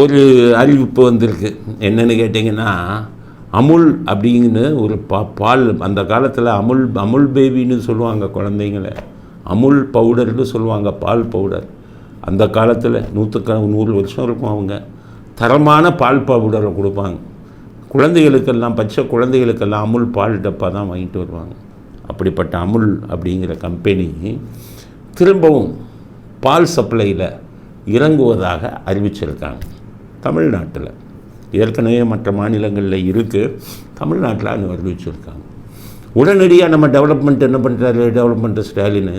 ஒரு அறிவிப்பு வந்திருக்கு. என்னென்னு கேட்டிங்கன்னா அமுல் அப்படின்னு ஒரு பா பால் அந்த காலத்தில் அமுல் அமுல் பேபின்னு சொல்லுவாங்க குழந்தைங்கள. அமுல் பவுடர்னு சொல்லுவாங்க பால் பவுடர். அந்த காலத்தில் நூற்றுக்க நூறு வருஷம் இருக்கும் அவங்க. தரமான பால் பவுடரை கொடுப்பாங்க. குழந்தைகளுக்கெல்லாம் பச்சை குழந்தைகளுக்கெல்லாம் அமுல் பால் டப்பா தான் வாங்கிட்டு வருவாங்க. அப்படிப்பட்ட அமுல் அப்படிங்கிற கம்பெனி திரும்பவும் பால் சப்ளையில் இறங்குவதாக அறிவிச்சிருக்காங்க. தமிழ்நாட்டில். ஏற்கனவே மற்ற மாநிலங்களில் இருக்குது தமிழ்நாட்டில் அது அறிவிச்சிருக்காங்க உடனடியாக நம்ம டெவலப்மெண்ட் என்ன பண்ணுறாரு டெவலப்மெண்ட் ஸ்டாலின்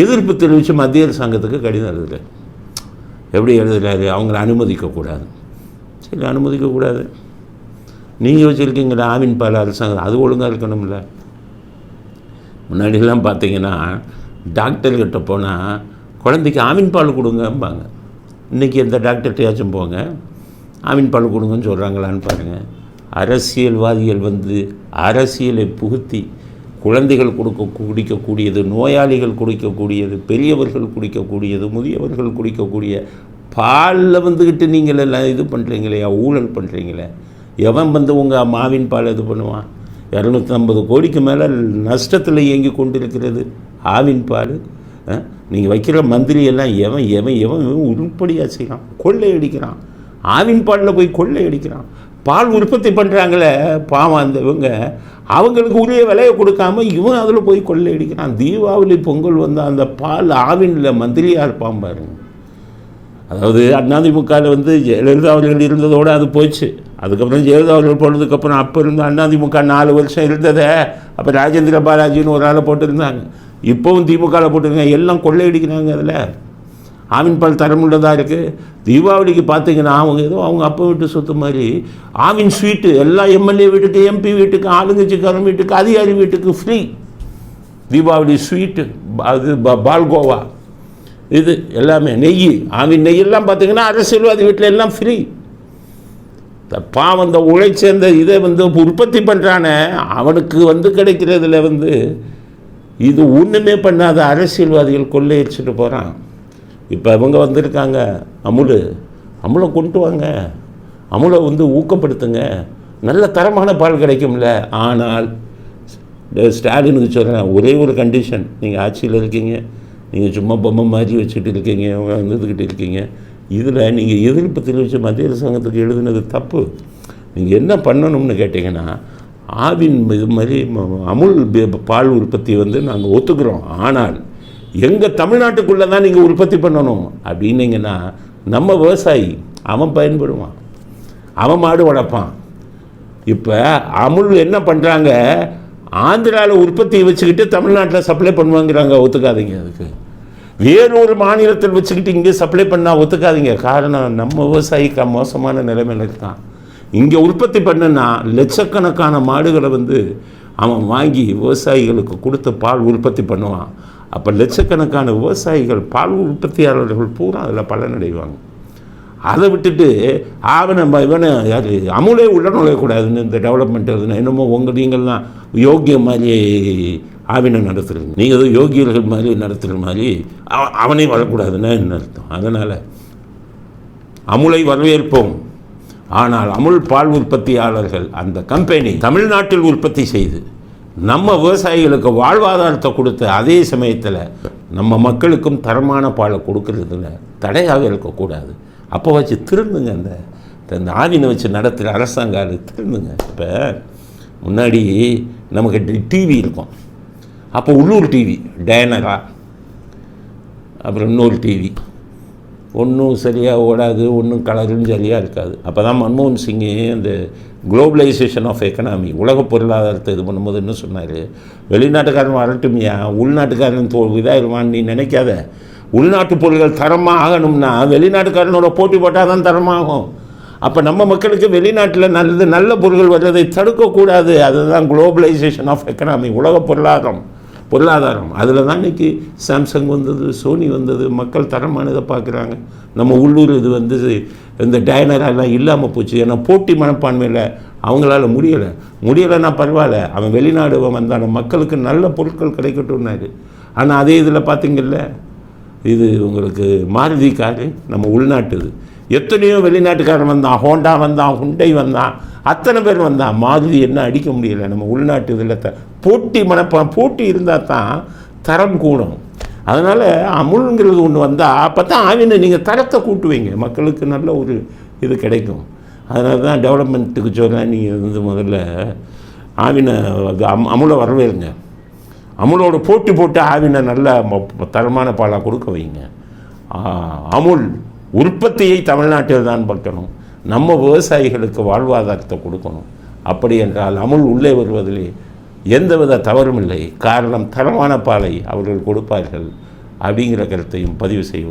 எதிர்ப்பு தெரிவித்து மத்திய அரசாங்கத்துக்கு கடிதம் எழுதுறாரு. எப்படி எழுதுறாரு? அவங்கள அனுமதிக்கக்கூடாது. சரி அனுமதிக்கக்கூடாது. நீங்கள் வச்சுருக்கீங்களா ஆவின் பால் அரசாங்கம் அது ஒழுங்காக இருக்கணும்ல. முன்னாடிலாம் பார்த்தீங்கன்னா டாக்டர்கிட்ட போனால் குழந்தைக்கு ஆவின் பால் கொடுங்கம்பாங்க. இன்றைக்கி எந்த டாக்டர்கிட்டயாச்சும் போங்க. ஆவின் பால் கொடுங்கன்னு சொல்கிறாங்களான்னு பாருங்கள் அரசியல்வாதிகள் வந்து அரசியலை புகுத்தி குழந்தைகள் கொடுக்க குடிக்கக்கூடியது நோயாளிகள் குடிக்கக்கூடியது பெரியவர்கள் குடிக்கக்கூடியது முதியவர்கள் குடிக்கக்கூடிய பாலில் வந்துக்கிட்டு நீங்கள் எல்லாம் இது பண்ணுறீங்களே ஊழல் பண்ணுறீங்களே எவன் வந்து உங்கள் மாவின் பால் இது பண்ணுவான்? இரநூத்தம்பது கோடிக்கு மேலே நஷ்டத்தில் இயங்கி கொண்டிருக்கிறது ஆவின் பால். நீங்கள் வைக்கிற மந்திரியெல்லாம் எவன் எவன் எவன் எவன் உருப்படியாக செய்கிறான் கொள்ளையடிக்கிறான். ஆவின் பாலில் போய் கொள்ளை அடிக்கிறான். பால் உற்பத்தி பண்ணுறாங்களே பாவம் அந்த இவங்க. அவங்களுக்கு உரிய விலையை கொடுக்காம இவன் அதில் போய் கொள்ளையடிக்கிறான் தீபாவளி பொங்கல் வந்து அந்த பால் ஆவினில் மந்திரியாக இருப்பான் பாருங்க. அதாவது அண்ணாதிமுகவில் வந்து ஜெயலலிதா அவர்கள் இருந்ததோடு அது போச்சு. அதுக்கப்புறம் ஜெயலலிதா அவர்கள் போனதுக்கப்புறம் அப்போ இருந்த அண்ணாதிமுக நாலு வருஷம் இருந்ததே. அப்போ ராஜேந்திர பாலாஜின்னு ஒரு ஆளை போட்டிருந்தாங்க. இப்போவும் திமுகவில் போட்டிருக்காங்க. எல்லாம் கொள்ளையடிக்கிறாங்க அதில். ஆவின் பால் தரமுள்ளதாக இருக்குது தீபாவளிக்கு பார்த்தீங்கன்னா அவங்க ஏதோ அவங்க அப்பா வீட்டு சொத்து மாதிரி ஆவின் ஸ்வீட்டு எல்லா எம்எல்ஏ வீட்டுக்கு எம்பி வீட்டுக்கு ஆளுங்கட்சிக்காரன் வீட்டுக்கு அதிகாரி வீட்டுக்கு ஃப்ரீ தீபாவளி ஸ்வீட்டு அது ப- பால்கோவா. இது எல்லாமே நெய் ஆவின் நெய்யெல்லாம் பார்த்தீங்கன்னா அரசியல்வாதி வீட்டில் எல்லாம் ஃப்ரீ பாவம் அந்த உழைச்சேர்ந்த இதை வந்து உற்பத்தி பண்ணுறானே அவனுக்கு வந்து கிடைக்கிறதுல வந்து இது ஒன்றுமே பண்ணாத அரசியல்வாதிகள் கொள்ளையடிச்சிட்டு போகிறான் இப்போ இவங்க வந்திருக்காங்க. அமுல் அமுலை கொண்டு வாங்க. அமுலை வந்து ஊக்கப்படுத்துங்க. நல்ல தரமான பால் கிடைக்கும்ல. ஆனால் ஸ்டாலினுக்கு சொல்கிறேன் ஒரே ஒரு கண்டிஷன் நீங்கள் ஆட்சியில் இருக்கீங்க. நீங்கள் சும்மா பொம்மை மாதிரி வச்சுட்டு இருக்கீங்க. வந்துக்கிட்டு இருக்கீங்க. இதில் நீங்கள் எதிர்ப்பு தெரிவித்த மத்திய அரசாங்கத்துக்கு எழுதுனது தப்பு. நீங்கள் என்ன பண்ணணும்னு கேட்டிங்கன்னா ஆவின் இது மாதிரி அமுல் பால் உற்பத்தி வந்து நாங்கள் ஒத்துக்கிறோம். ஆனால் எங்கள் தமிழ்நாட்டுக்குள்ளே தான் நீங்கள் உற்பத்தி பண்ணணும்? அப்படின்னீங்கன்னா நம்ம விவசாயி அவன் பயன்படுவான். அவன் மாடு வளர்ப்பான். இப்போ அமுல் என்ன பண்ணுறாங்க ஆந்திராவில் உற்பத்தியை வச்சுக்கிட்டு தமிழ்நாட்டில் சப்ளை பண்ணுவாங்கிறாங்க ஒத்துக்காதீங்க அதுக்கு. வேறொரு மாநிலத்தில் வச்சுக்கிட்டு இங்கே சப்ளை பண்ணால் ஒத்துக்காதீங்க. காரணம் நம்ம விவசாயிக்கு மோசமான நிலைமையில் இருக்கான் இங்கே உற்பத்தி பண்ணுன்னா லட்சக்கணக்கான மாடுகளை வந்து அவன் வாங்கி விவசாயிகளுக்கு கொடுத்து பால் உற்பத்தி பண்ணுவான். அப்போ லட்சக்கணக்கான விவசாயிகள் பால் உற்பத்தியாளர்கள் பூரா அதில் பலனடைவாங்க. அதை விட்டுட்டு ஆவண இவனை யார் அமுலே உள்ள நுழையக்கூடாதுன்னு இந்த டெவலப்மெண்ட் எழுதுனா என்னமோ உங்கள் நீங்கள்லாம் யோகிய மாதிரி ஆவினை நடத்துகிறீங்க நீங்கள் ஏதோ யோகியர்கள் மாதிரி நடத்துகிற மாதிரி அவனை அவனே வரக்கூடாதுன்னா என்ன அர்த்தம்? அதனால் அமுலை வரவேற்போம். ஆனால் அமுல் பால் உற்பத்தியாளர்கள் அந்த கம்பெனி தமிழ்நாட்டில் உற்பத்தி செய்து நம்ம விவசாயிகளுக்கு வாழ்வாதாரத்தை கொடுத்த அதே சமயத்தில் நம்ம மக்களுக்கும் தரமான பாலை கொடுக்கறதுல தடையாக இருக்கக்கூடாது. அப்போ வச்சு திருந்துங்க அந்த இந்த ஆவினை வச்சு நடத்துகிற அரசாங்கம் திருந்துங்க. இப்போ முன்னாடி நமக்கு டிவி இருக்கும். அப்போ உள்ளூர் டிவி டேனரா அப்புறம் இன்னொரு டிவி ஒன்றும் சரியாக ஓடாது ஒன்றும் கலரும் சரியாக இருக்காது. அப்போ தான் மன்மோகன் சிங்கு அந்த குளோபலைசேஷன் ஆஃப் எக்கனாமி உலக பொருளாதாரத்தை இது பண்ணும்போது என்ன சொன்னார். வெளிநாட்டுக்காரன் வரட்டுமையா? உள்நாட்டுக்காரன் தோ இருவான் நீ நினைக்காத. உள்நாட்டு பொருட்கள் தரமாக ஆகணும்னா வெளிநாட்டுக்காரனோட போட்டி போட்டால் தான் தரமாகும். அப்போ நம்ம மக்களுக்கு வெளிநாட்டில் நல்லது நல்ல பொருட்கள் வர்றதை தடுக்கக்கூடாது. அதுதான் குளோபலைசேஷன் ஆஃப் எக்கனாமி உலக பொருளாதாரம். பொருளாதாரம். அதில் தான் இன்றைக்கி சாம்சங் வந்தது சோனி வந்தது மக்கள் தரமானதை பார்க்குறாங்க. நம்ம உள்ளூர் இது வந்து இந்த டயனரெல்லாம் இல்லாமல் போச்சு. ஏன்னா போட்டி மனப்பான்மையில் அவங்களால முடியலை. முடியலைன்னா பரவாயில்ல. அவன் வெளிநாடு வந்தான. மக்களுக்கு நல்ல பொருட்கள் கிடைக்கட்டும்னாரு. ஆனால் அதே இதில் பார்த்தீங்கல்ல இது உங்களுக்கு மாருதி காரு நம்ம உள்நாட்டுது எத்தனையோ வெளிநாட்டுக்காரன் வந்தான் ஹோண்டா வந்தான் ஹுண்டை வந்தான் அத்தனை பேர் வந்தான். மாதிரி என்ன அடிக்க முடியல நம்ம உள்நாட்டு இதில் த போட்டி மனப்பா போட்டி இருந்தால் தான் தரம் கூடும். அதனால் அமுல்ங்கிறது ஒன்று வந்தால் அப்போ தான் ஆவினை நீங்கள் தரத்தை கூட்டுவீங்க. மக்களுக்கு நல்ல ஒரு இது கிடைக்கும். அதனால தான் டெவலப்மெண்ட்டுக்கு சொல்ல நீங்கள் வந்து முதல்ல ஆவினை அது அம் அமுலை வரவேறுங்க. அமுலோட போட்டி போட்டு ஆவினை நல்ல ம- தரமான பாலாக கொடுக்க வைங்க. அமுல். உற்பத்தியை தமிழ்நாட்டில் தான் பார்க்கணும். நம்ம விவசாயிகளுக்கு வாழ்வாதாரத்தை கொடுக்கணும். அப்படி என்றால் அமுல் உள்ளே வருவதிலே எந்தவித தவறும் இல்லை. காரணம் தரமான பாலை அவர்கள் கொடுப்பார்கள் அப்படிங்கிற கருத்தையும் பதிவு செய்வது